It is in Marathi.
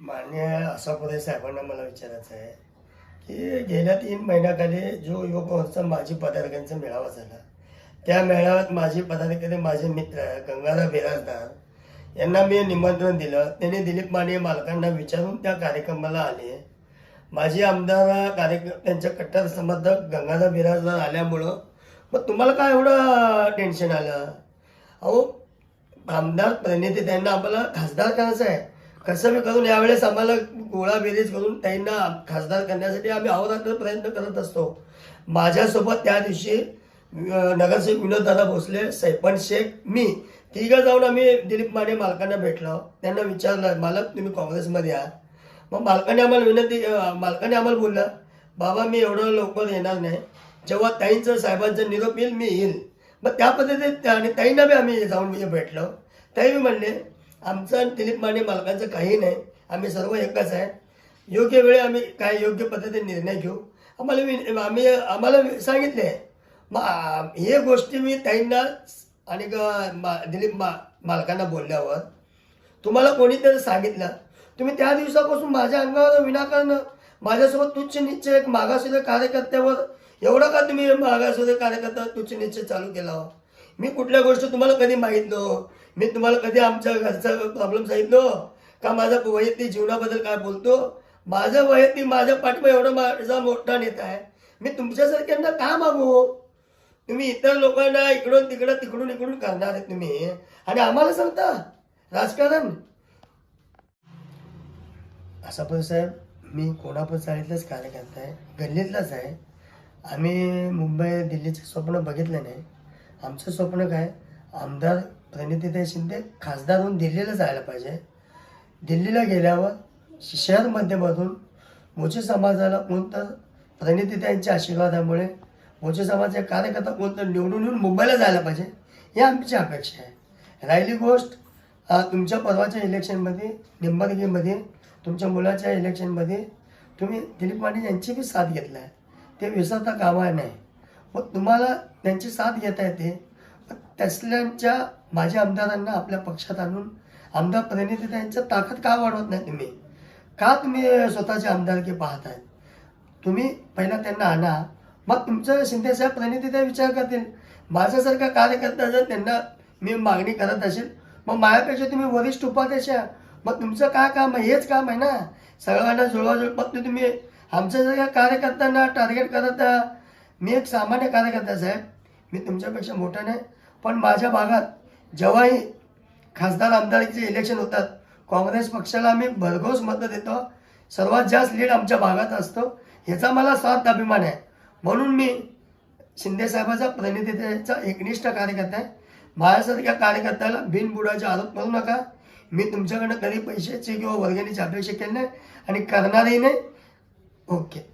आशापुरे साहेबांना मला विचारायचं आहे की गेल्या तीन महिन्याखाली जो युवक महोत्सव माजी पदाधिकाऱ्यांचा मेळावा झाला त्या मेळाव्यात माजी पदाधिकारी माझे मित्र गंगाधर बिराजदार यांना मी निमंत्रण दिलं. त्यांनी दिलीप माने मालकांना विचारून त्या कार्यक्रमाला आले. माजी आमदार कार्यक त्यांचे कट्टर समर्थक गंगाधर बिराजदार आल्यामुळं मग तुम्हाला काय एवढं टेन्शन आलं? अहो आमदार प्रतिनिधी त्यांना आम्हाला खासदार करायचं आहे. कसं करून यावेळेस आम्हाला गोळा बेरीज करून त्यांना खासदार करण्यासाठी आम्ही अहोरात्र प्रयत्न करत असतो. माझ्यासोबत त्या दिवशी नगरसेवक विनोददादा भोसले सैपन शेख मी तिघं जाऊन आम्ही दिलीप माने मालकांना भेटलो. त्यांना विचारलं मालक तुम्ही काँग्रेसमध्ये आहात? मग मालकाने आम्हाला विनंती मालकाने आम्हाला बोललं बाबा मी एवढं लवकर येणार नाही. जेव्हा ताईंचं साहेबांचं निरोप येईल मी येईल. मग त्या पद्धतीने त्या- आणि ताईंना बी आम्ही जाऊन म्हणजे भेटलो. ताई बी म्हणले आमचं आणि दिलीप माने मालकांचं काही नाही. आम्ही सर्व एकच आहे. योग्य वेळी आम्ही काय योग्य पद्धतीने निर्णय घेऊ? आम्हाला वि- आम्ही आम्हाला सांगितले. मग हे गोष्टी मी ताईंना आणि ग- मा- दिलीप मा मालकांना बोलल्यावर तुम्हाला कोणीतरी सांगितलं? तुम्ही त्या दिवसापासून माझ्या अंगावर विनाकारण माझ्यासोबत तुच्छ निश्चय एक मागासुद्धा कार्यकर्त्यावर एवढा का तुम्ही मागासुद्धा कार्यकर्ता तुच्छ निश्चय चालू केला हो? मी कुठल्या गोष्टी तुम्हाला कधी मागितलो मी तुम्हाला कधी आमच्या घरचा प्रॉब्लेम सांगितलो का माझा वैयक्तिक जीवनाबद्दल काय बोलतो? माझं वैयक्तिक माझ्या पाठीमा एवढा माझा मोठा नेता आहे. मी तुमच्यासारख्यांना का मागू? तुम्ही इतर लोकांना इकडून तिकडं तिकडून इकडून करणार आहे तुम्ही. आणि आम्हाला सांगता? राजकारण? असा पण साहेब मी कोणापण चाळीतलाच कार्यकर्ता आहे. गल्लीतलाच आहे. आम्ही मुंबई दिल्लीचं स्वप्न बघितलं नाही. आमचं स्वप्न काय? आमदार प्रणितीताई शिंदे खासदार होऊन दिल्लीला जायला पाहिजे. दिल्लीला गेल्यावर शहर माध्यमातून मोचे समाजाला कोणतं प्रणितीताईंच्या आशीर्वादामुळे मोचे समाजाचे कार्यकर्ता कोणतं निवडून येऊन मुंबईला जायला पाहिजे ही आमची अपेक्षा आहे. राहिली गोष्ट तुमच्या परवाच्या इलेक्शनमध्ये निंबर्गीमध्ये तुमच्या मुलाच्या इलेक्शनमध्ये तुम्ही दिलीप माने यांची बी साथ घेतला आहे ते विसरता कामा नाही मग तुम्हाला त्यांची साथ घेता येते. तसल्यांच्या माझ्या आमदारांना आपल्या पक्षात आणून आमदार प्रतिनिधी त्यांच्या ताकद का वाढवत नाही तुम्ही? का तुम्ही स्वतःचे आमदारकी पाहताय? तुम्ही पहिला त्यांना आणा. मग तुमचं शिंदेसाहेब प्रतिनिधी विचार करतील. माझ्यासारखा कार्यकर्ता जर त्यांना मी मागणी करत असेल मग माझ्यापेक्षा तुम्ही वरिष्ठ उपाध्यक्ष. मग तुमचं काय काम आहे? हेच काम आहे ना. सगळ्यांना जुळवाजुळ फक्त तुम्ही आमच्यासारख्या कार्यकर्त्यांना टार्गेट करत मी एक सामान्य कार्यकर्ता साहेब. मी तुमच्यापेक्षा मोठा नाही पण माझ्या भागात जेव्हाही खासदार आमदारांचे इलेक्शन होतात काँग्रेस पक्षाला आम्ही भरघोस मतं देतो. सर्वात जास्त लीड आमच्या भागात असतो. ह्याचा मला स्वार्थ अभिमान आहे. म्हणून मी शिंदेसाहेबाचा प्रतिनिधीचा एकनिष्ठ कार्यकर्ता आहे. माझ्यासारख्या कार्यकर्त्याला बिनबुडाचे आरोप करू नका. मी तुमच्याकडनं कधी पैशाची किंवा वर्गणीची अपेक्षा केली नाही आणि करणारही नाही. ओके.